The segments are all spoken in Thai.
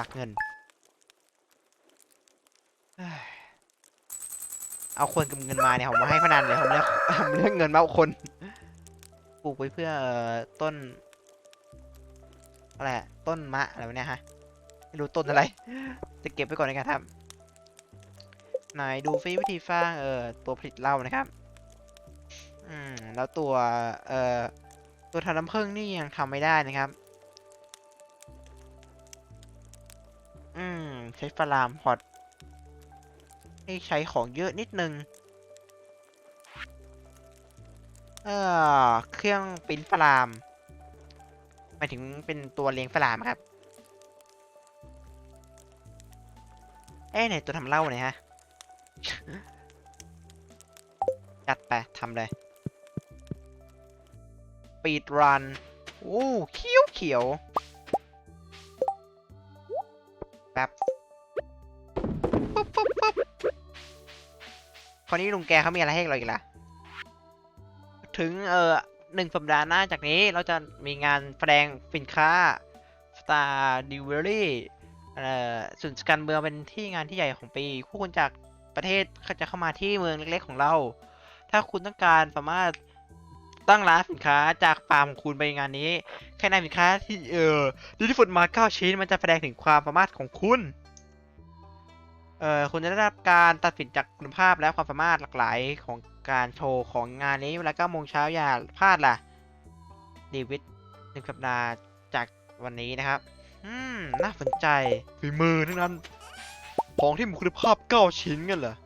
รักเงิน เอาคนกับเงินมาเนี่ยผมมาให้พนันเลยผมเลือกผมเลือกเงินมาเอาคน ปลูกไว้เพื่อต้น อะไรต้นมะอะไรเนี่ยฮะ ไม่รู้ต้นอะไร จะเก็บไว้ก่อนในการทำไหนดูฟรีวิธีสร้างเอ่อตัวผลิตเหล้านะครับ อืม แล้วตัว เอ่อ ตัวทำน้ำผึ้งนี่ยังทำไม่ได้นะครับ อืม ใช้ฟลามพอตให้ใช้ของเยอะนิดนึง เออเครื่องปิ้นฟลามหมายถึงเป็นตัวเลี้ยงฟลามครับ เอ้ไหนตัวทำเหล้าเนี่ยฮะ จัดไปทำเลยปีดรัน โอ้เขียวเขียว คราวนี้ลุงแกเขามีอะไรให้เราอีกล่ะถึงเออหนึ่งสัปดาห์หน้าจากนี้เราจะมีงานแสดงสินค้า Star d e l i v e r y เอ่อศูนย์การเมืองเป็นที่งานที่ใหญ่ของปี ผู้คนจากประเทศจะเข้ามาที่เมืองเล็ก ๆ ของเรา ถ้าคุณต้องการสามารถตั้งร้านสินค้าจากฟาร์มของคุณไปงานนี้ แค่ในสินค้าที่เออดีที่สุดมา9ชิ้นมันจะแสดงถึงความสามารถของคุณ เอ่อคุณจะได้รับการตัดสินจากคุณภาพและความสามารถหลากหลายของการโชว์ของงานนี้เวลา9โมงเช้าอย่าพลาดล่ะดีวิดหนึ่งสัปดาห์จากวันนี้นะครับอืมน่าสนใจฝีมือทั้งนั้น ของที่มีคุณภาพ9ชิ้นกันเหรอ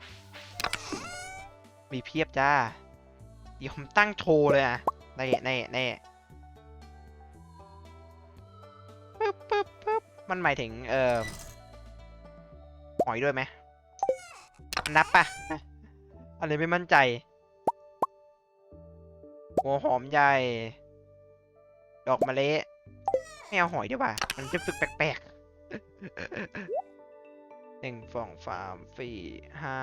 มีเพียบจ้า เดี๋ยวผมตั้งโชว์เลยอะในในในปึ๊บปึ๊บปึ๊บมันหมายถึง เอ่อ หอยด้วยไหมนับปะอะไรไม่มั่นใจหัวหอมใหญ่ ดอกมะเละไม่เอาหอยดีกว่า มันจะฝึกแปลกๆหนึ่งสองสามสี่ห้า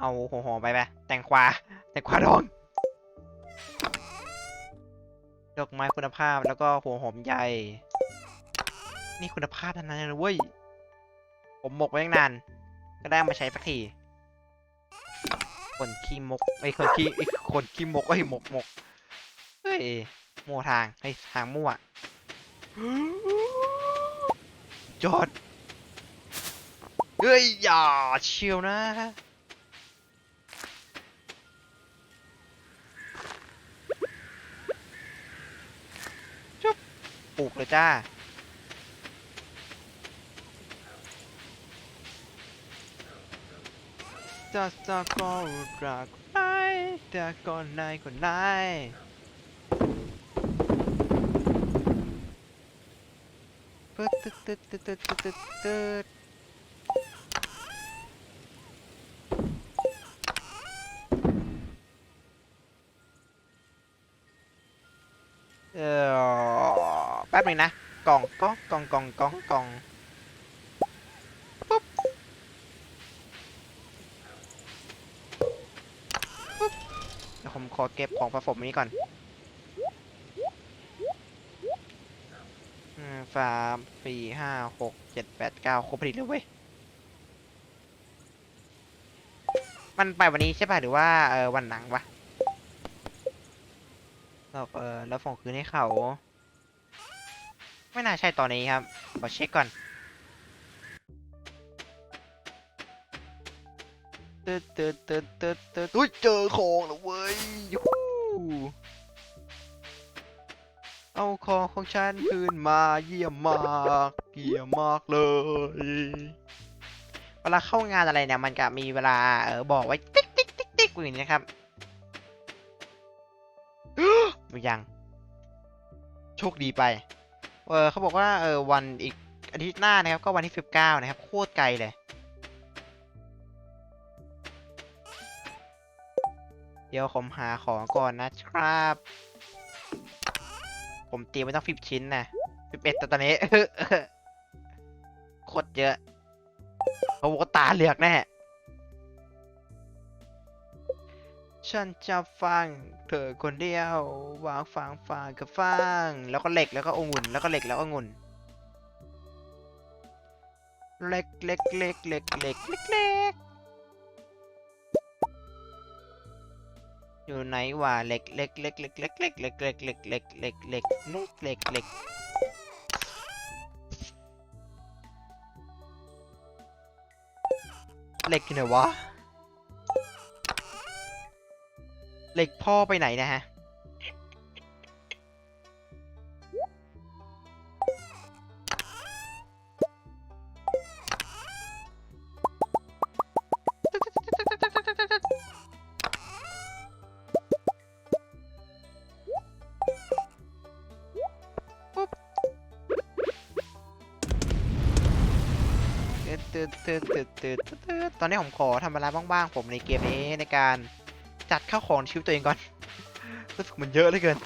เอาหัวหอมไปไปแตงกวาแตงกวาดองดอกไม้คุณภาพแล้วก็หัวหอมใหญ่ นี่คุณภาพทั้งนั้นเลยเว้ย ผมหมกไว้ตั้งนาน ก็ได้มาใช้สักทีคนขี้มกไอ้คนขี้ไอ้คนขี้มกไอ้หมกหมกเฮ้ยมั่วทางเฮ้ทางมั่วจอดเฮ้ยอย่าเชียวนะจุ๊บปลูกเลยจ้า จะจะก็รักใครแต่ก่อนไหนก่อนไหนปึ๊ดตึ๊ดตึ๊ดตึ๊ดตึ๊ดตึ๊ดตึ๊ดตึ๊ดเออแป๊บหนึงนะกล่องกล่องกล่องกล่องกล่องกล่องปุ๊บ เก็บของผสมนี้ก่อนสามสี่ห้าหกเจ็ดแปดเก้าครบพอดีเลยเว้ย มันไปวันนี้ใช่ป่ะ หรือว่าเออวันหนังวะเราเออแล้วส่งคืนให้เขา ไม่น่าใช่ตอนนี้ครับ ขอเช็คก่อน ตึ๊ดตึ๊ดตึ๊ดตึ๊ดตึ๊ดอุ้ยเจอของแล้วเว้ยยูฮูเอาของของฉันคืนมาเยี่ยมมากเยี่ยมมากเลยเวลาเข้างานอะไรเนี่ยมันก็มีเวลาเออบอกไว้ติ๊กติ๊กติ๊กติ๊กอย่างนี้นะครับยังโชคดีไปเออเขาบอกว่าเออวันอีกอาทิตย์หน้านะครับก็วันที่สิบเก้านะครับ โคตรไกลเลย เดี๋ยวผมหาของก่อนนะครับ ผมเตรียมไว้ตั้งสิบชิ้นนะสิบเอ็ดตอนนี้โคตรเยอะเขาบอกว่าตาเหลือกแน่ฉันจะฟังเธอคนเดียววางฟังฟังกับฟัง แล้วก็เหล็กแล้วก็องุ่นแล้วก็เหล็กแล้วก็องุ่นเล็กเล็กเล็กเล็กเล็กเล็กเล็ก อยู่ไหนวะเล็กเล็กเล็กเล็กเล็กเล็กเล็กเล็กเล็กเล็กเล็กเล็กเล็กเล็กเล็กเหล็กอยู่ไหนวะเหล็กพ่อไปไหนนะฮะ ตืดตืดตืดตืดตืดตืดตอนนี้ผมขอทำเวลาบ้างๆผมในเกมนี้ในการจัดข้าวของชีวิตตัวเองก่อนรู้สึกมันเยอะเหลือเกิน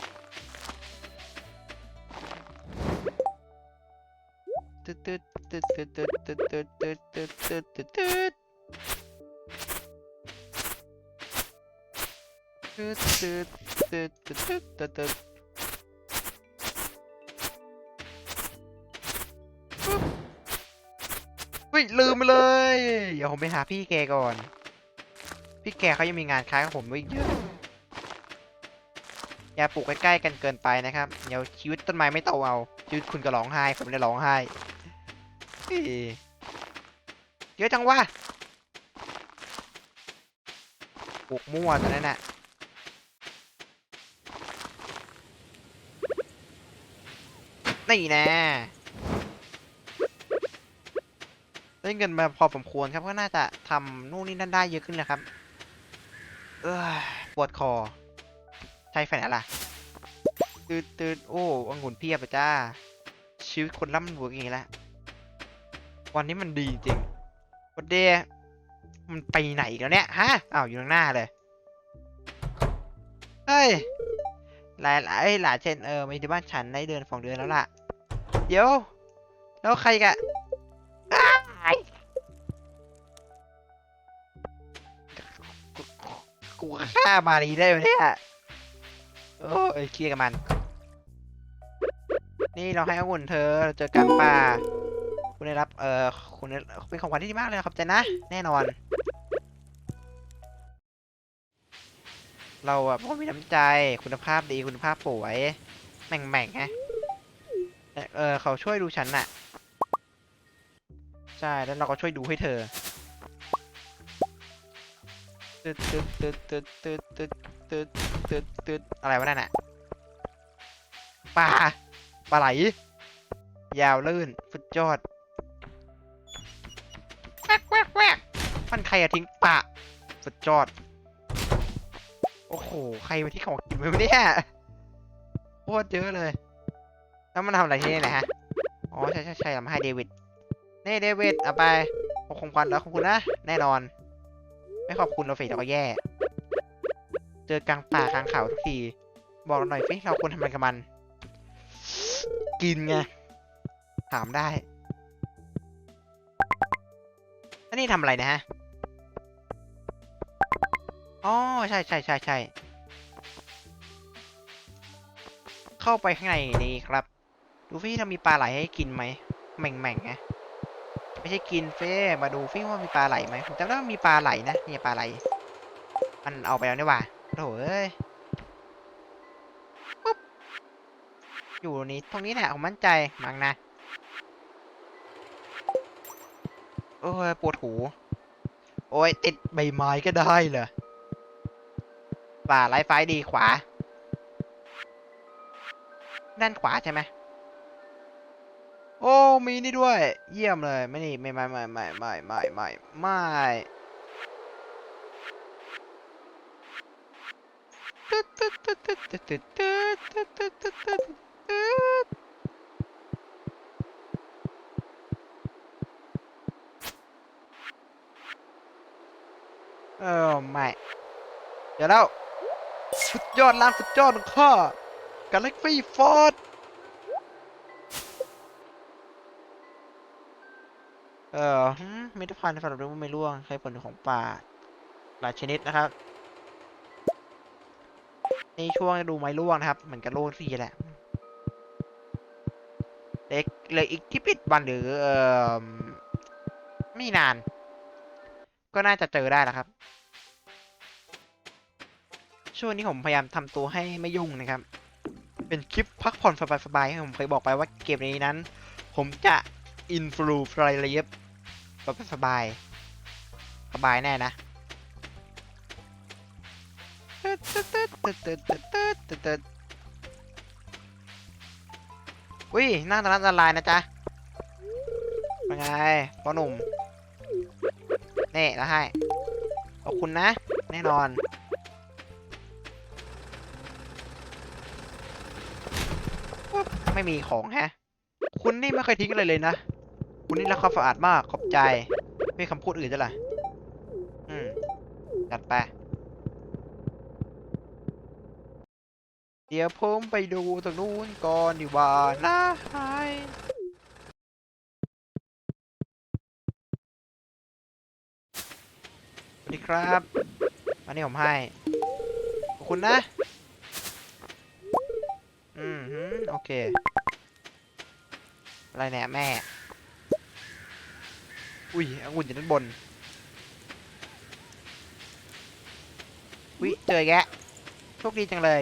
ตืดตืดตืดตืดตืดตืดตืดตืดตืดตืดตืดตืดตืดตืดตืดตืดตืด ฮ้ยลืมไปเลย เดี๋ยวผมไปหาพี่แกก่อน พี่แกเขายังมีงานค้างกับผมไว้อีกเยอะ อย่าปลูกใกล้ๆกันเกินไปนะครับ เดี๋ยวชีวิตต้นไม้ไม่โตเอาชีวิตคุณก็ร้องไห้ ผมเลยร้องไห้เฮ้ยเยอะจังวะปลูกมั่วตอนนั้นน่ะนี่แน่ ได้เงินมาพอสมควรครับก็น่าจะทำนู่นนี่นั่นได้เยอะขึ้นนะครับ เออปวดคอ ใช่แฟนอะไรตืดตืดโอ้องุ่นเพียบอะจ้า ชีวิตคนร่ำรวยอย่างนี้แหละวันนี้มันดีจริงวันเดย์มันไปไหนอีกแล้วเนี่ยฮะอ้าวอยู่ข้างหน้าเลยเฮ้ยหลายหลายหลายเช่นเออมาที่บ้านฉันได้เดือนสองเดือนแล้วล่ะ เดี๋ยว แล้วใครกะ ฆ่ามารีได้ไหมเนี่ยโอ้ยเคลียร์กับมัน นี่เราให้องุ่นเธอเราเจอกลางป่า คุณได้รับเอ่อคุณได้เป็นของขวัญที่ดีมากเลยนะครับเจนนะ แน่นอน เราอะพราะมีน้ำใจคุณภาพดีคุณภาพสวยแม่งแม่งๆไงแต่เออเขาช่วยดูฉันน่ะ ใช่แล้วเราก็ช่วยดูให้เธอ ตึ๊ดตึ๊ดตึ๊ดตึ๊ดตึ๊ดตึ๊ดตึ๊ดตึ๊ดตึ๊ดอะไรวะนั่นน่ะปลาปลาไหล ยาวลื่นสุดยอดแวกแวกแวกมันใครอะทิ้งปะสุดยอด โอ้โห ใครมาที่ของกินไว้วะเนี่ยโคตรเยอะเลย แล้วมันทำอะไรที่นี่นะฮะ อ๋อ ใช่ใช่ใช่ทำให้เดวิด นี่เดวิด เอาไปขอบคุณควันแล้วขอบคุณนะ แน่นอน ไม่ขอบคุณเราฝีเราก็แย่ เจอกลางป่ากลางเขาทุกที บอกเราหน่อยสิเราควรทำอะไรกับมัน กินไง ถามได้อันนี้ทำอะไรนะฮะ อ๋อ ใช่ใช่ใช่ใช่เข้าไปข้างในนี้ครับ ดูฟี่ถ้ามีปลาไหลให้กินไหมแม่งแม่งไง ไม่ใช่กินเฟ่มาดูฟี่ว่ามีปลาไหลไหมผมจำได้ว่ามีปลาไหลนะนี่ปลาไหล มันเอาไปแล้วนี่ว่าโถ่เอ้ยปุ๊บอยู่นี่ตรงนี้แหละผมมั่นใจมังนะโอ้ยปวดหูโอ้ยติดใบไม้ก็ได้เหรอป่าไร้ไฟดีขวา ด้านขวาใช่ไหม โอ้มีนี่ด้วย เยี่ยมเลยไม่นี่ไม่ไม่ไม่ไม่ไม่ไม่ไม่ไม่ตึ๊ดตึ๊ดตึ๊ดตึ๊ดตึ๊ดตึ๊ดตึ๊ดตึ๊ดตึ๊ดตึ๊ดตึ๊ดตึ๊ดเออไม่เดี๋ยวแล้วสุดยอดล้างสุดยอดของข้ากาแล็กซี่ฟอร์ด ออหืมมิตรพันธ์สำหรับเรื่องไม่ร่วงใช้ผลของป่าหลายชนิดนะครับในช่วงดูไม้ร่วงนะครับ เหมือนกับโลกสี่แหละเล็กเลยอีกที่ปิดวันหรือเอ่อไม่นาน ก็น่าจะเจอได้แล้วครับ ช่วงนี้ผมพยายามทำตัวให้ไม่ยุ่งนะครับ เป็นคลิปพักผ่อนสบายๆผมเคยบอกไปว่าเกมนี้นั้น ผมจะอินฟลูรายละเอียบ สบาย สบายแน่นะอุ้ยน่าจะละลายนะจ๊ะเป็นไงพ่อหนุ่มเน่แล้วให้ขอบคุณนะ แน่นอนไม่มีของแฮะ คุณนี่ไม่เคยทิ้งอะไรเลยนะ คุณนี่รักความสะอาดมาก ขอบใจ ไม่มีคำพูดอื่นจะล่ะ อืม จัดไป เดี๋ยวผมไปดูตรงนู้นก่อนดีกว่านะไฮสวัสดีครับอันนี้ผมให้ ขอบคุณนะ อืมโอเค อะไรเนี่ยแม่ อุ้ยองุ่นอยู่ด้านบน อุ้ยเจอแกะโชคดีจังเลย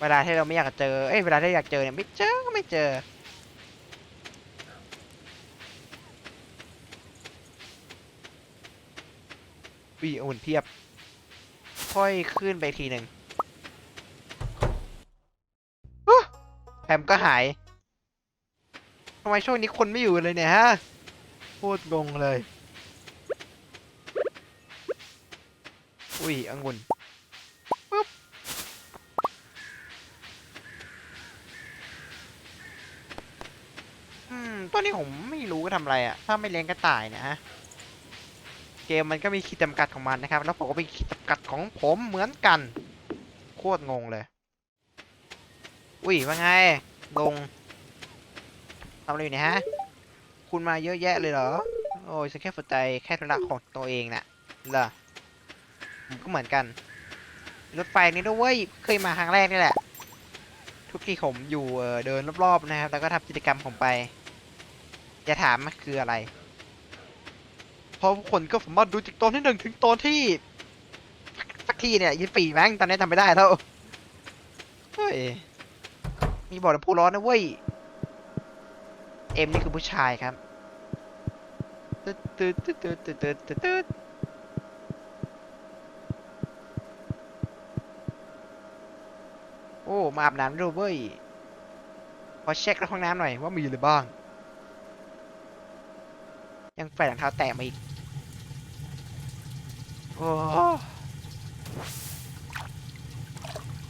เวลาที่เราไม่อยากเจอ เอ้ยเวลาที่อยากเจอเนี่ยไม่เจอก็ไม่เจอ อุ้ยองุ่นเพียบ ค่อยขึ้นไปทีหนึ่งแถมก็หายทำไมช่วงนี้คนไม่อยู่เลยเนี่ยฮะ โคตรงงเลย อุ้ยองุ่นปุ๊บอืมตัวนี้ผมไม่รู้ว่าทำอะไรอะถ้าไม่เลี้ยงกระต่ายนะฮะ เกมมันก็มีขีดจำกัดของมันนะครับ แล้วผมก็มีขีดจำกัดของผมเหมือนกัน โคตรงงเลย อุ้ยว่าไง ลงทำอะไรอยู่เนี่ยฮะ คุณมาเยอะแยะเลยเหรอ โอ้ยฉันแค่สนใจแค่ธุระของตัวเองน่ะเหรอผมก็เหมือนกัน รถไฟนี่ด้วยเวยเคยมาครั้งแรกนี่แหละ ทุกที่ผมอยู่เเดินรอบๆนะครับ แล้วก็ทำกิจกรรมผมไปอย่าถามมันคืออะไร เพราะคนก็สามารถดูจากตอนที่หนึ่งถึงตอนที่สักที่เนี่ยยี่ปีแม่งตอนนี้ทำไม่ได้แล้วเฮ้ยมีบอกน้ำพุร้อนนะเว้ยเอ็มนี่คือผู้ชายครับ ตึ๊ดตึ๊ดตึ๊ดตึ๊ดตึ๊ดตึ๊ดตึ๊ดตึ๊ดโอ้ มาอาบน้ำด้วยเว้ยขอเช็คห้องน้ำหน่อยว่ามีอะไรบ้าง ยังแฝงรองเท้าแตะมาอีก โอ้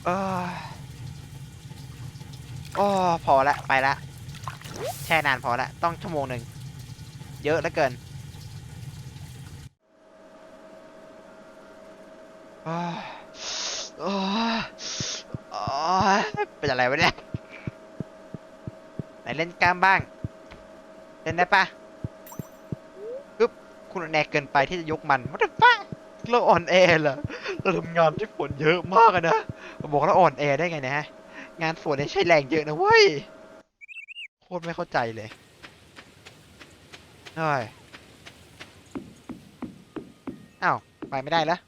เออโอ้พอละ ไปละ แช่นานพอละ ต้องชั่วโมงหนึ่ง เยอะเหลือเกินอ้ยโอ้ยโอ้ยเป็นอะไรวะเนี่ย ไหนเล่นกล้ามบ้าง เล่นได้ปะปึ๊บคุณอ่อนเกินไปที่จะยกมัน what the fuck เราอ่อนแอเหรอเราทำงานที่ฝนเยอะมากนะบอกเราอ่อนแอได้ไงนะฮะ งานสวนเนี่ยใช้แรงเยอะนะเว้ย โคตรไม่เข้าใจเลย เฮ้ยอ้าวไปไม่ได้แล้ว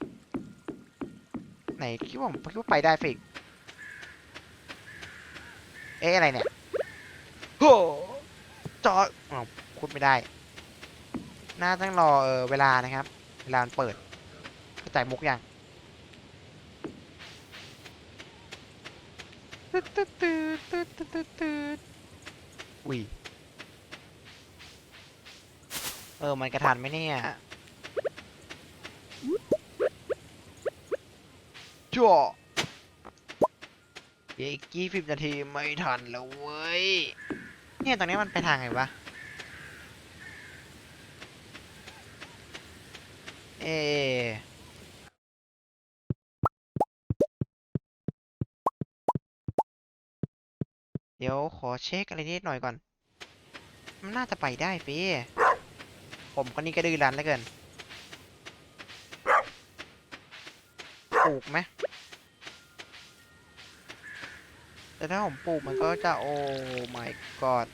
ไหนคิดว่าผมคิดว่าไปได้ฟิกเอ๊ะอะไรเนี่ยโหจอดอ้าวพูดไม่ได้ น่าต้องรอเออเวลานะครับ เวลามันเปิดเข้าใจมุกยังตืดตึ๊ดตึ๊ดตึ๊ดตึ๊ดตึ๊ดตึ๊ดอุ้ย เออ มันกระทันไหมเนี่ยจ่ออีกกี่สิบนาทีไม่ทันแล้วเว้ย เนี่ยตรงนี้มันไปทางไงวะ เอเดี๋ยวขอเช็คอะไรนิดหน่อยก่อน มันน่าจะไปได้ฟี ผมคนนี้ก็ดื้อรั้นเหลือเกินปลูกไหมแต่ถ้าผมปลูกมันก็จะโอ้ my god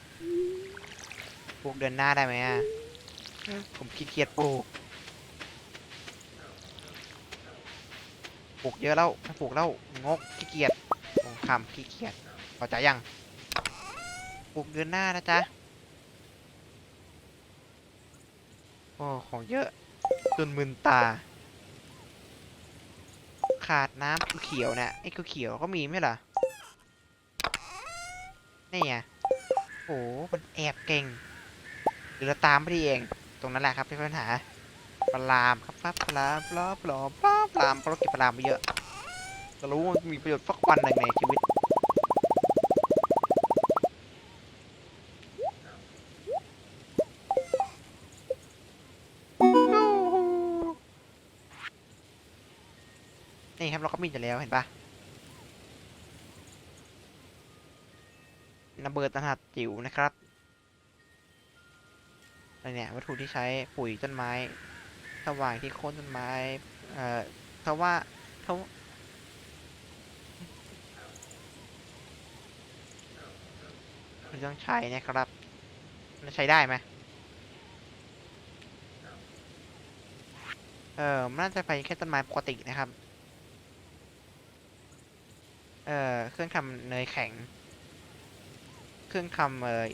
ปลูกเดือนหน้าได้ไหมอะ ผมขี้เกียจปลูก ปลูกเยอะแล้วไม่ปลูกแล้วงกขี้เกียจลงคำขี้เกียจพอใจยัง ปลูกเดือนหน้านะจ๊ะ โอ้ของเยอะ จนมึนตา ขาดน้ำเขียวเนี่ยไอ้เขียวก็มีไหมล่ะ นี่ไงโอ้มันแอบเก่งหรือเราตามไปดีเอง ตรงนั้นแหละครับที่ปัญหาปลามครับปั๊บปลามปลาปลาปลาปลามเพราะเราเก็บปลามไปเยอะเรารู้ว่ามีประโยชน์สักวันหนึ่งในชีวิต นี่ครับเราก็มีอยู่แล้วเห็นปะระเบิดตนาดจิ๋วนะครับอะไรเนี่ยวัตถุที่ใช้ปุ๋ยต้นไม้สว่างที่โค่นต้นไม้ เอ่อเพราะว่าเขาเราต้องใช้นะครับมันใช้ได้ไหมเออมันน่าจะไปแค่ต้นไม้ปกตินะครับ เอ่อเครื่องทำเนยแข็ง เครื่องทำเอ่อ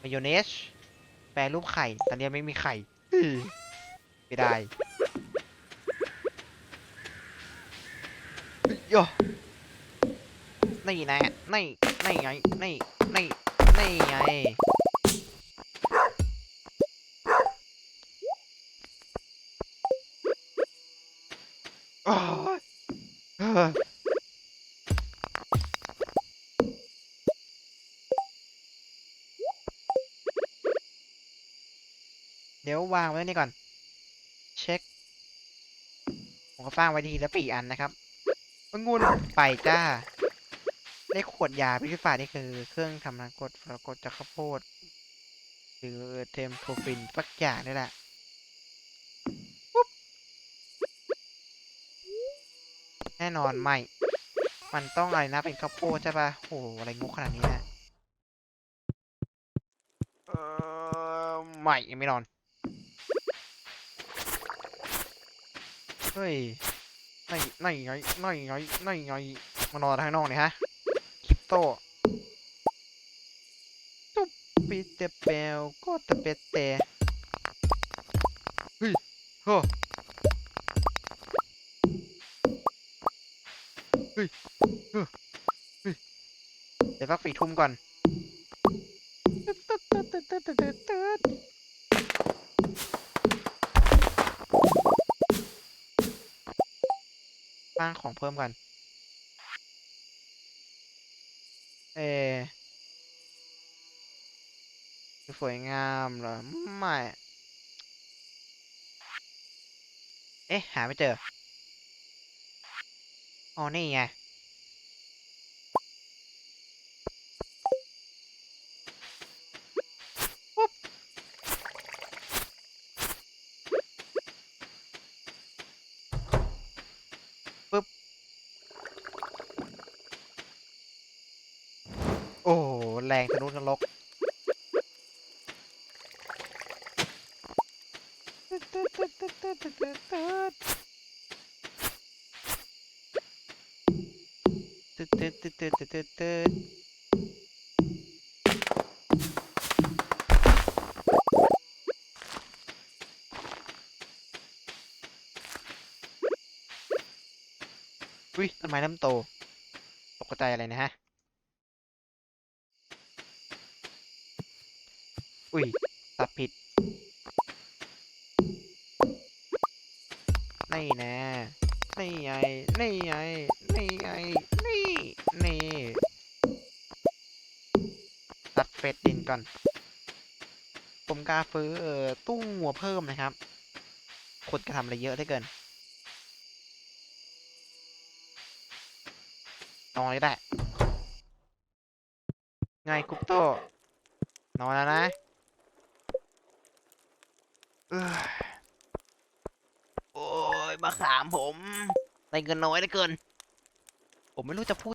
มายองเนสแปรรูปไข่ตอนนี้ไม่มีไข่ไม่ได้ยโยนี่นะนี่นี่ไงนี่นี่นี่ไงโอ้ วางไว้นี่ก่อน เช็ค ผมก็ฟางไว้ทีละสี่อันนะครับองุ่นไปจ้า ได้ขวดยาพิษฟ้านี่คือเครื่องทำน้ำกดแล้วกดจากข้าวโพดหรือเทมโพฟินสักอย่างนี่แหละปุ๊บแน่นอนไม่ มันต้องอะไรนะเป็นข้าวโพดใช่ปะโหอะไรงกขนาดนี้นะ เออไม่ยังไม่นอน เฮ้ยไม่ไม่ไงไม่ไงไม่ไงมานอนข้างนอกเนี่ยฮะคริปโตตุ๊บปิดเตเปลก็ตะเปดเตเฮ้ยโอ้เฮ้ยเฮ้ยเฮ้ยเดี๋ยวพักสี่ทุ่มก่อน ร้างของเพิ่มกันเออสวยงามเหรอ ไม่ เอ๊ะ หาไม่เจอ อ๋อ นี่ไง ปุ๊บ ปุ๊บ โอ้โหแร งทะนุนรกตึ๊ดตึ๊ดตึ๊ดตึ๊ดตึ๊ดตึ๊ดตึ๊ดอุ้ยต้นไม้เริ่มโต ตกใจอะไรนะฮะ อุ้ยตัด ผิด นี่แนะ นี่ไง นี่ไง นี่ไง นี่ นี่ ตัดเฟดดินก่อน ผมกาฟื้อเอ่อตู้งัวเพิ่มนะครับคนกระทำอะไรเยอะได้เกินนอนได้ ไงกุ๊กโตนอนแล้วนะ โอ้ยมาขามผมได้เงินน้อยเหลือเกิน ผมไม่รู้จะพูด